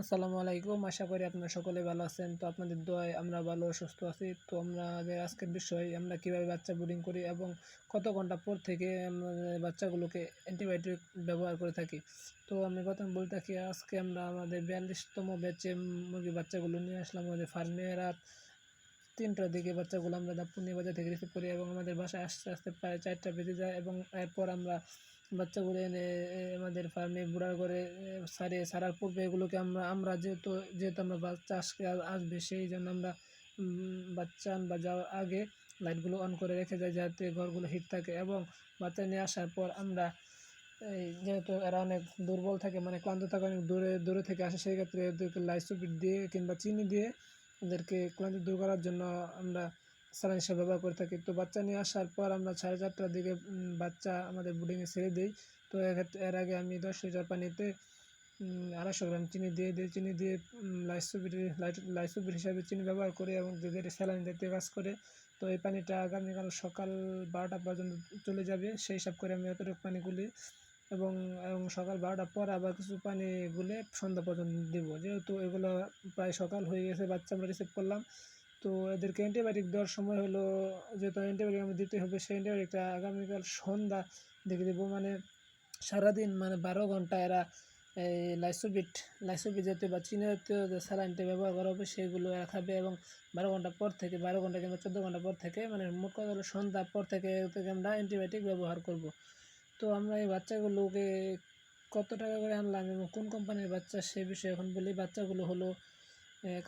আসসালামু আলাইকুম। আশা করি আপনারা সকলে ভালো আছেন। তো আপনাদের দোয়ায় আমরা ভালো, সুস্থ আছি। তো আমাদের আজকের বিষয়, আমরা কীভাবে বাচ্চা ব্রিডিং করি এবং কত ঘণ্টা পর থেকে আমাদের বাচ্চাগুলোকে অ্যান্টিবায়োটিক ব্যবহার করে থাকি। তো আমি প্রথম বলে থাকি, আজকে আমরা আমাদের বিয়াল্লিশতম ব্যাচে মুরগি বাচ্চাগুলো নিয়ে আসলাম। আমাদের ফার্মে রাত তিনটার দিকে বাচ্চাগুলো আমরা দাপুনি বাজার থেকে রিসিভ করি এবং আমাদের বাসায় আস্তে আস্তে প্রায় চারটা বেজে যায় এবং এরপর আমরা বাচ্চাগুলো এনে আমাদের ফার্মে বুড়ার করে সারিয়ে সারার পূর্বে এগুলোকে আমরা আমরা যেহেতু যেহেতু আমরা বাচ্চা আজকে আসবে, সেই জন্য আমরা বাচ্চা আনবা যাওয়ার আগে লাইটগুলো অন করে রেখে যাই যাতে ঘরগুলো হিট থাকে এবং বাচ্চা নিয়ে আসার পর আমরা, এই যেহেতু এরা অনেক দুর্বল থাকে মানে ক্লান্ত থাকে, অনেক দূরে দূরে থেকে আসে, সেই ক্ষেত্রে এদেরকে লাইসোপিড দিয়ে কিংবা চিনি দিয়ে ওদেরকে ক্লান্তি দূর করার জন্য আমরা স্যালাইন হিসেবে ব্যবহার করে থাকি। তো বাচ্চা নিয়ে আসার পর আমরা সাড়ে চারটার দিকে বাচ্চা আমাদের বোর্ডিংয়ে ছেড়ে দিই। তো এর আগে আমি দশ লিটার পানিতে আড়াইশো গ্রাম চিনি দিয়ে দিই। চিনি দিয়ে লাইসোপিড লাইসোপিড হিসাবে চিনি ব্যবহার করি এবং যাদের স্যালাইন জাতীয় কাজ করে, তো এই পানিটা আগামীকাল সকাল বারোটা পর্যন্ত চলে যাবে। সেই হিসাব করে আমি এতটুকু পানি গুলি এবং এবং সকাল বারোটার পর আবার কিছু পানি গুলে সন্ধ্যা পর্যন্ত দিব। যেহেতু এগুলো প্রায় সকাল হয়ে গেছে, বাচ্চা আমরা রিসিভ করলাম। তো এদেরকে অ্যান্টিবায়োটিক দেওয়ার সময় হলো, যেহেতু অ্যান্টিবায়োটিক আমরা দিতে হবে, সেই অ্যান্টিবায়োটিকটা আগামীকাল সন্ধ্যা দিকে দেবো। মানে সারাদিন মানে বারো ঘণ্টা এরা এই লাইসোবিট লাইসোবিট জাতীয় বা চীনা জাতীয় যে স্যালাইনটা ব্যবহার করা হবে, সেগুলো এরা খাবে এবং বারো ঘণ্টা পর থেকে, বারো ঘণ্টা কিংবা চোদ্দ ঘণ্টা পর থেকে মানে মোট কথা হলো সন্ধ্যার পর থেকে আমরা অ্যান্টিবায়োটিক ব্যবহার করব। তো আমরা এই বাচ্চাগুলোকে কত টাকা করে আনলাম এবং কোন কোম্পানির বাচ্চা, সে বিষয়ে এখন বলি। বাচ্চাগুলো হলো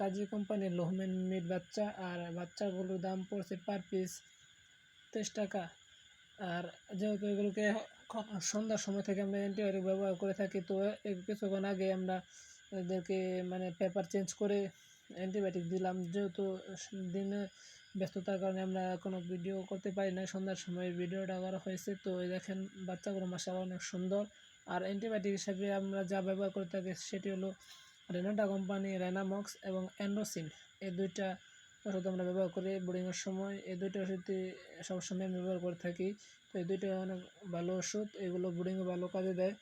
কাজী কোম্পানির লোহমেন মিট বাচ্চা আর বাচ্চাগুলোর দাম পড়ছে পার পিস তেইশ টাকা। আর যেহেতু এগুলোকে সন্ধ্যার সময় থেকে আমরা অ্যান্টিবায়োটিক ব্যবহার করে থাকি, তো কিছুক্ষণ আগে আমরা এদেরকে মানে পেপার চেঞ্জ করে অ্যান্টিবায়োটিক দিলাম। যেহেতু দিনে ব্যস্ততার কারণে আমরা কোনো ভিডিও করতে পারি না সন্ধ্যার সময় ভিডিওটা করা হয়েছে। তো দেখেন, বাচ্চাগুলো মাসা অনেক সুন্দর। আর অ্যান্টিবায়োটিক হিসাবে আমরা যা ব্যবহার করে থাকি সেটি হলো রেনাটা কোম্পানি রেনামক্স এবং অ্যান্ড্রোসিন এই দুইটা ওষুধ আমরা ব্যবহার করি বোর্ডিংয়ের সময়। এই দুইটা ওষুধই সবসময় আমি ব্যবহার করে থাকি। তো এই দুইটা অনেক ভালো ওষুধ, এগুলো বোর্ডিংয়ে ভালো কাজে দেয়।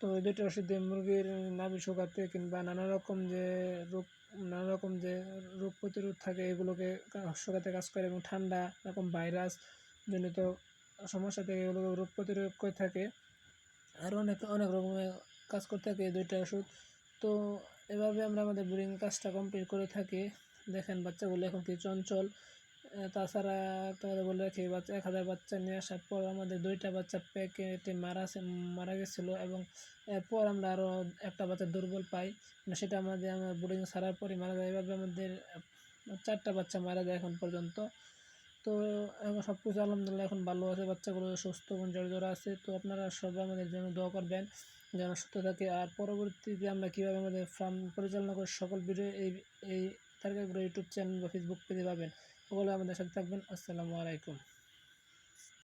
তো এই দুইটা ওষুধ দিয়ে মুরগির নাভি শুকাতে কিংবা নানা রকম যে রোগ, নানা রকম যে রোগ প্রতিরোধ থাকে, এগুলোকে শুকাতে কাজ করে এবং ঠান্ডা এরকম ভাইরাস জনিত সমস্যা থেকে এগুলো রোগ প্রতিরোধ করে থাকে। আরও অনেক অনেক রকমের কাজ করতে থাকে এই দুইটা ওষুধ। তো এভাবে আমরা আমাদের ব্রিডিং কাজটা কমপ্লিট করে থাকি। দেখেন বাচ্চাগুলো এখন কি চঞ্চল। তাছাড়া কথা বলে রাখি বাচ্চা এক হাজার বাচ্চা নিয়ে আসার পর আমাদের দুইটা বাচ্চা প্যাকেটে মারা মারা গেছিল এবং এরপর আমরা আরও একটা বাচ্চা দুর্বল পাই। মানে সেটা আমাদের আমার বোর্ডিং ছাড়ার পরই মারা যায়। এভাবে আমাদের চারটা বাচ্চা মারা যায় এখন পর্যন্ত। তো সব কিছু আলহামদুলিল্লাহ এখন ভালো আছে, বাচ্চাগুলো সুস্থ এবং জড়জড়া আছে। তো আপনারা সবাই আমাদের জন্য দোয়া করবেন, যেন সুস্থ থাকে। আর পরবর্তীতে আমরা কীভাবে আমাদের ফার্ম পরিচালনা করে সকল ভিডিও এই এই তারকাগুলো ইউটিউব চ্যানেল বা ফেসবুক পেজে পাবেন ওগুলো আমাদের সাথে থাকবেন। আসসালামু আলাইকুম।